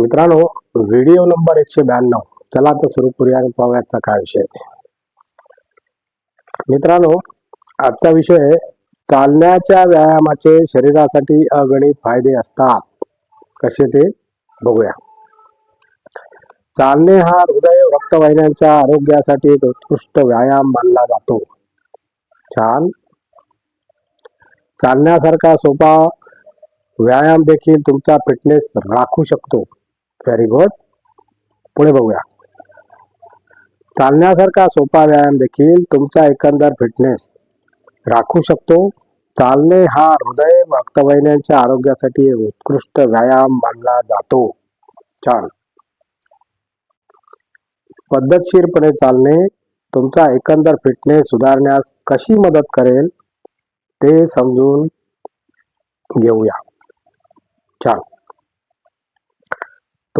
मित्रांनो video number एकशे ब्याण्णव. चला तर सुरू करूया आणि पाहूयाचा काय विषय ते. मित्रांनो आजचा विषय चालण्याच्या व्यायामाचे शरीरासाठी अगणित फायदे असतात. कसे ते? बघूया. चालणे हा हृदय रक्तवाहिन्यांच्या आरोग्यासाठी एक उत्कृष्ट व्यायाम मानला जातो. छान. चालण्यासारखा सोपा व्यायाम देखील तुमचा फिटनेस राखू शकतो. व्हेरी गुड पुढे बघूया. चालण्यासारखा सोपा व्यायाम देखील तुमचा एकंदर फिटनेस राखू शकतो. चालणे हा हृदय रक्तवाहिन्यांच्या आरोग्यासाठी एक उत्कृष्ट व्यायाम मानला जातो. छान. पद्धतशीरपणे चालणे तुमचा एकंदर फिटनेस सुधारण्यास कशी मदत करेल ते समजून घेऊया. छान.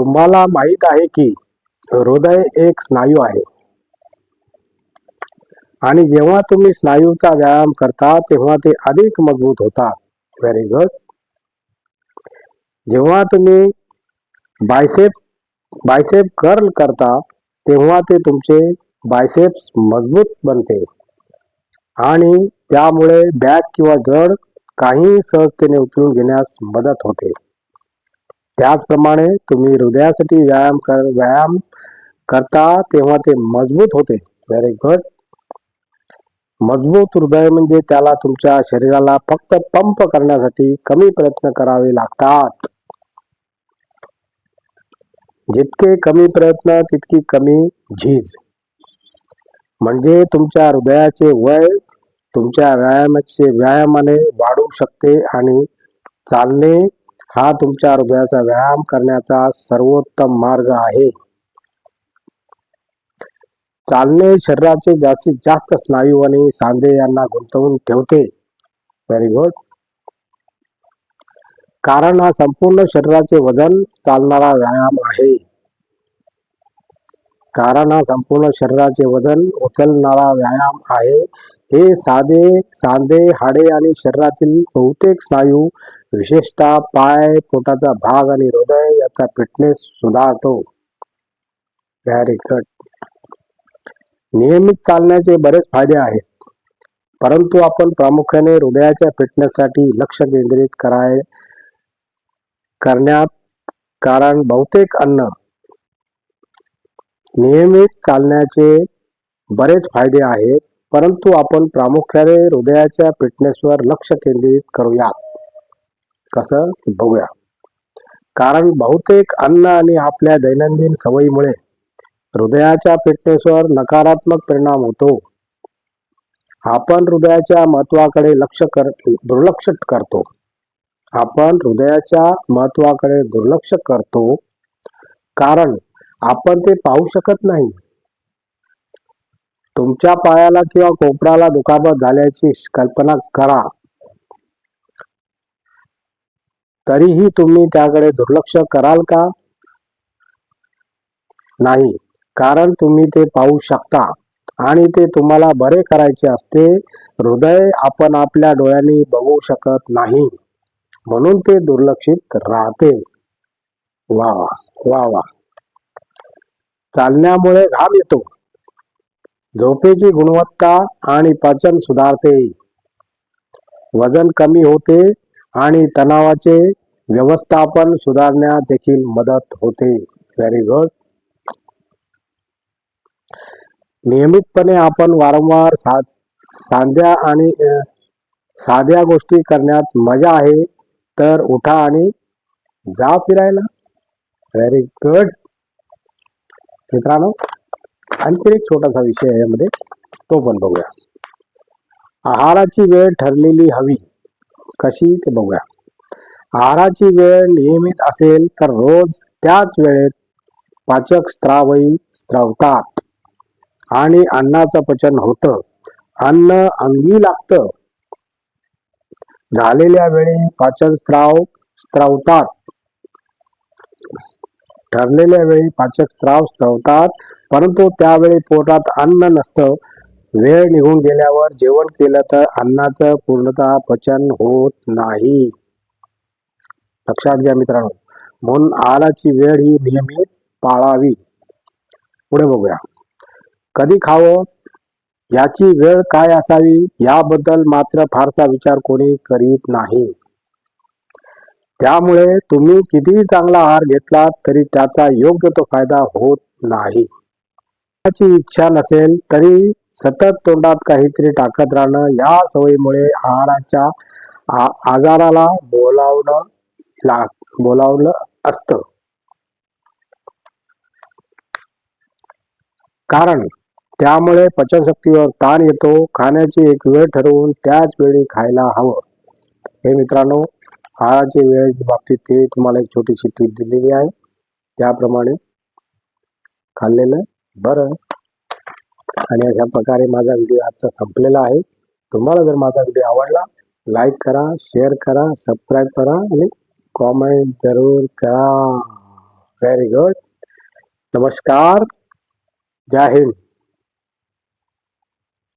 तुम्हाला माहीत आहे की हृदय एक स्नायू आहे. आणि जेव्हा तुम्ही स्नायूचा व्यायाम करता तेव्हा ते अधिक मजबूत होतात. व्हेरी गुड जेव्हा तुम्ही बायसेप बायसेप कर्ल करता तेव्हा ते तुमचे बायसेप्स मजबूत बनते. आणि त्यामुळे बॅग किंवा जड काही सहजतेने उचलून घेण्यास मदत होते. त्याचप्रमाणे तुम्ही हृदयासाठी व्यायाम कर व्यायाम करता तेव्हा ते मजबूत होते. व्हेरी गुड मजबूत हृदय म्हणजे त्याला तुमच्या शरीराला फक्त पंप करण्यासाठी कमी प्रयत्न करावे लागतात. जितके कमी प्रयत्न तितकी कमी झीज. म्हणजे तुमच्या हृदयाचे वय तुमच्या व्यायामाचे व्यायामाने वाढू शकते आणि चालणे हा तुमच्या हृदयाचा व्यायाम करण्याचा सर्वोत्तम मार्ग आहे. चालणे शरीराचे जास्तीत जास्त स्नायू आणि सांधे यांना गुंतवून ठेवते. व्हेरी गुड कारण हा संपूर्ण शरीराचे वजन चालणारा व्यायाम आहे. कारण हा संपूर्ण शरीराचे वजन उचलणारा व्यायाम आहे. हे साधे सांधे हाडे आणि शरीरातील बहुतेक स्नायू विशेषतः पाय पोटाचा भाग आणि हृदय याचा फिटनेस सुधारतो. व्हेरी गुड नियमित चालण्याचे बरेच फायदे आहेत. परंतु आपण प्रामुख्याने हृदयाच्या फिटनेससाठी लक्ष केंद्रित कराय करण्यात कारण बहुतेक अन्न नियमित चालण्याचे बरेच फायदे आहेत परंतु आपण प्रामुख्याने हृदयाच्या फिटनेसवर लक्ष केंद्रित करूयात. कसं? बघूया. कारण बहुतेक अन्न आणि आपल्या दैनंदिन सवयीमुळे हृदयाच्या फिटनेसवर नकारात्मक परिणाम होतो. आपण हृदयाच्या महत्वाकडे लक्ष कर दुर्लक्ष करतो. आपण हृदयाच्या महत्वाकडे दुर्लक्ष करतो. कारण आपण ते पाहू शकत नाही. तुमच्या पायाला किंवा कोपराला दुखापत झाल्याची कल्पना करा. तरीही तुम्ही त्याकडे दुर्लक्ष कराल का? नाही कारण तुम्ही ते पाहू शकता आणि ते तुम्हाला बरे करायचे असते. हृदय आपण आपल्या डोळ्यांनी बघू शकत नाही म्हणून ते दुर्लक्षित राहते. वा वा वा वा. चालण्यामुळे घाम येतो. झोपेची गुणवत्ता आणि पचन सुधारते. वजन कमी होते आणि तणावाचे व्यवस्थापन सुधारण्यात देखील मदत होते. व्हेरी गुड नियमितपणे आपण वारंवार सा सांध्या आणि साध्या गोष्टी करण्यात मजा आहे. तर उठा आणि जा फिरायला. व्हेरी गुड मित्रांनो आणखी एक छोटासा विषय आहे यामध्ये. तो पण बघूया. आहाराची वेळ ठरलेली हवी. कशी ते बघूया. आहाराची वेळ नियमित असेल तर रोज त्याच वेळेत पाचक स्त्रावही स्त्रवतात. आणि अन्नाचं पचन होतं. अन्न अंगी लागतं. झालेल्या वेळी पाचन स्त्राव स्त्रवतात. ठरलेल्या वेळी पाचक स्त्राव स्तवतात परंतु त्यावेळी पोटात अन्न नसतं. वेळ निघून गेल्यावर जेवण केलं तर अन्नाचं पूर्णतः पचन होत नाही. लक्षात घ्या मित्रांनो म्हणून आहाराची वेळ ही नियमित पाळावी. पुढे बघूया. कधी खावं? याची वेळ काय असावी? याबद्दल मात्र फारसा विचार कोणी करीत नाही. त्यामुळे तुम्ही कितीही चांगला आहार घेतलात तरी त्याचा योग्य तो फायदा होत नाही. इच्छा नसेल तरी सतत तोंडात काहीतरी टाकत राहणं या सवयीमुळे आहाराच्या आजाराला बोलावणं ला बोलावलं असतं. कारण त्यामुळे पचनशक्तीवर ताण येतो खाण्याची एक वेळ ठरवून त्याच वेळी खायला हवं. हे मित्रांनो आहाराची वेळेच्या बाबतीत ते तुम्हाला एक छोटीशी टीप दिलेली आहे. त्याप्रमाणे खाल्लेलं बरं. आणि अशा प्रकारे माझा व्हिडिओ आजचा संपलेला आहे. तुम्हाला जर माझा व्हिडिओ आवडला लाईक करा शेअर करा सबस्क्राईब करा आणि कॉमेंट जरूर करा. व्हेरी गुड नमस्कार. जय हिंद.